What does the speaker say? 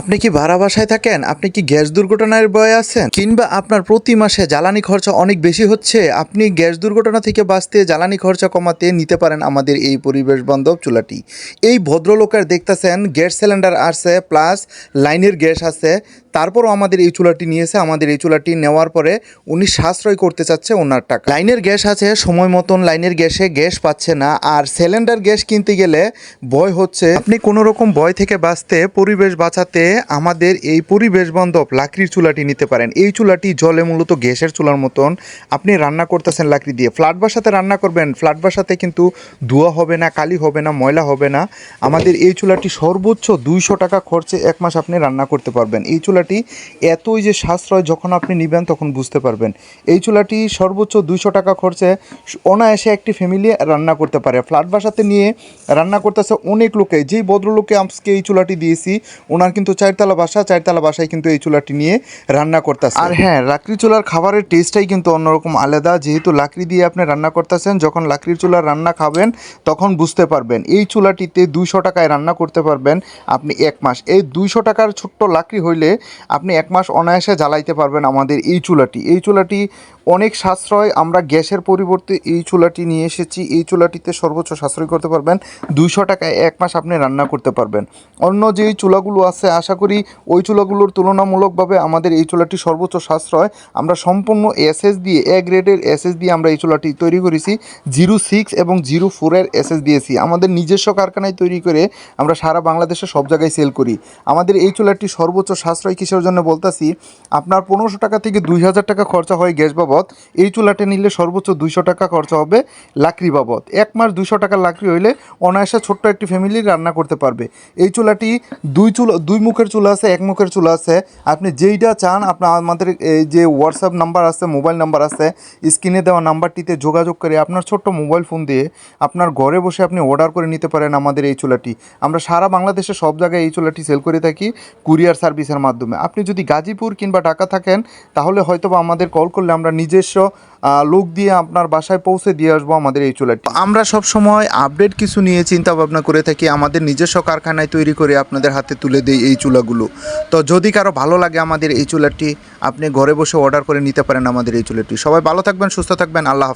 আপনি কি ভাড়া বাসায় থাকেন? আপনি কি গ্যাস দুর্ঘটনার ভয় আছেন? কিংবা আপনার প্রতি মাসে জ্বালানি খরচা অনেক বেশি হচ্ছে? আপনি গ্যাস দুর্ঘটনা থেকে বাঁচতে জ্বালানি খরচা কমাতে নিতে পারেন আমাদের এই পরিবেশ বান্ধব চুলাটি। এই ভদ্রলোকের দেখতেছেন, গ্যাস সিলিন্ডার আছে প্লাস লাইনের গ্যাস আছে। তারপরও আমাদের এই চুলাটি নিয়েছে। আমাদের এই চুলাটি নেওয়ার পরে উনি সাশ্রয় করতে চাচ্ছে ওনার টাকা। লাইনের গ্যাস আছে, সময় মতন লাইনের গ্যাসে গ্যাস পাচ্ছে না। আর সিলিন্ডার গ্যাস কিনতে গেলে ভয় হচ্ছে। আপনি কোনো রকম ভয় থেকে বাঁচতে, পরিবেশ বাঁচাতে আমাদের এই পরিবেশ বান্ধব লাকড়ির চুলাটি নিতে পারেন। এই চুলাটি জলে মূলত গ্যাসের চুলার মতন। আপনি রান্না করতেছেন লাকড়ি দিয়ে। ফ্ল্যাট বাসাতে রান্না করবেন, ফ্ল্যাট বাসাতে কিন্তু ধোয়া হবে না, কালি হবে না, ময়লা হবে না। আমাদের এই চুলাটি সর্বোচ্চ দুইশো টাকা খরচে এক মাস আপনি রান্না করতে পারবেন। এই চুলাটি এতই যে সাশ্রয় যখন আপনি নেবেন তখন বুঝতে পারবেন। এই চুলাটি সর্বোচ্চ দুইশো টাকা খরচে অনায়াসে একটি ফ্যামিলি রান্না করতে পারে। ফ্ল্যাট বাসাতে নিয়ে রান্না করতেছে অনেক লোকে। যেই ভদ্রলোকে আজকে এই চুলাটি দিয়েছি, ওনার কিন্তু চারতলা বাসা, চারতলা বাসায় কিন্তু এই চুলাটি নিয়ে রান্না করতেছে। আর হ্যাঁ লাকড়ি চুলার খাবারের টেস্টটাই কিন্তু অন্যরকম আলাদা। যেহেতু লাকড়ি দিয়ে আপনি রান্না করতেছেন, যখন লাকড়ির চুলার রান্না খাবেন, তখন বুঝতে পারবেন এই চুলাটিতে দুইশো টাকায় রান্না করতে পারবেন আপনি এক মাস। এই দুইশো টাকার ছোট্ট লাকড়ি হইলে আপনি এক মাস অনায়াসে জ্বালাইতে পারবেন আমাদের এই চুলাটি। এই চুলাটি অনেক সাশ্রয়, আমরা গ্যাসের পরিবর্তে এই চুলাটি নিয়ে এসেছি। এই চুলাটিতে সর্বোচ্চ সাশ্রয় করতে পারবেন দুইশো টাকায় এক মাস আপনি রান্না করতে পারবেন। অন্য যেই চুলাগুলো আছে আশা করি ওই চুলাগুলোর তুলনামূলকভাবে আমাদের এই চুলাটি সর্বোচ্চ সাশ্রয়। আমরা সম্পূর্ণ এসএস দিয়ে এ গ্রেডের এসএস দিয়ে আমরা এই চুলাটি তৈরি করেছি। জিরো সিক্স এবং জিরো ফোরের এসএস দিয়েছি। আমাদের নিজস্ব কারখানায় তৈরি করে আমরা সারা বাংলাদেশে সব জায়গায় সেল করি। আমাদের এই চুলাটি সর্বোচ্চ সাশ্রয় কিসের জন্য বলতাছি, আপনার পনেরোশো টাকা থেকে দুই হাজার টাকা খরচা হয় গ্যাস বাবদ। এই চুলাটি নিলে সর্বোচ্চ দুইশো টাকা খরচা হবে লাকড়ি বাবদ। এক মাস দুইশো টাকা লাকড়ি হইলে অনায়াসে ছোট্ট একটি ফ্যামিলি রান্না করতে পারবে। এই চুলাটি দুই চুলা, দুই মুখের চুলা আছে এক মুখের চুলা আছে। আপনি যেইটা চান, আপনার আমাদের এই যে হোয়াটসঅ্যাপ নাম্বার আছে মোবাইল নাম্বার আছে, স্ক্রিনে দেওয়া নাম্বারটিতে যোগাযোগ করে আপনার ছোট্ট মোবাইল ফোন দিয়ে আপনার ঘরে বসে আপনি অর্ডার করে নিতে পারেন আমাদের এই চুলাটি। আমরা সারা বাংলাদেশে সব জায়গায় এই চুলাটি সেল করে থাকি কুরিয়ার সার্ভিসের মাধ্যমে। আপনি যদি গাজীপুর কিংবা ঢাকা থাকেন, তাহলে হয়তো বা আমাদের কল করলে আমরা নিজস্ব লোক দিয়ে আপনার বাসায় পৌঁছে দিয়ে আসব আমাদের এই চুলাটি। আমরা সব সময় আপডেট কিছু নিয়ে চিন্তা ভাবনা করে থাকি, আমাদের নিজস্ব কারখানায় তৈরি করে আপনাদের হাতে তুলে দেই এই চুলাগুলো। তো যদি কারও ভালো লাগে আমাদের এই চুলাটি, আপনি ঘরে বসে অর্ডার করে নিতে পারেন আমাদের এই চুলাটি। সবাই ভালো থাকবেন, সুস্থ থাকবেন, আল্লাহ হাফিজ।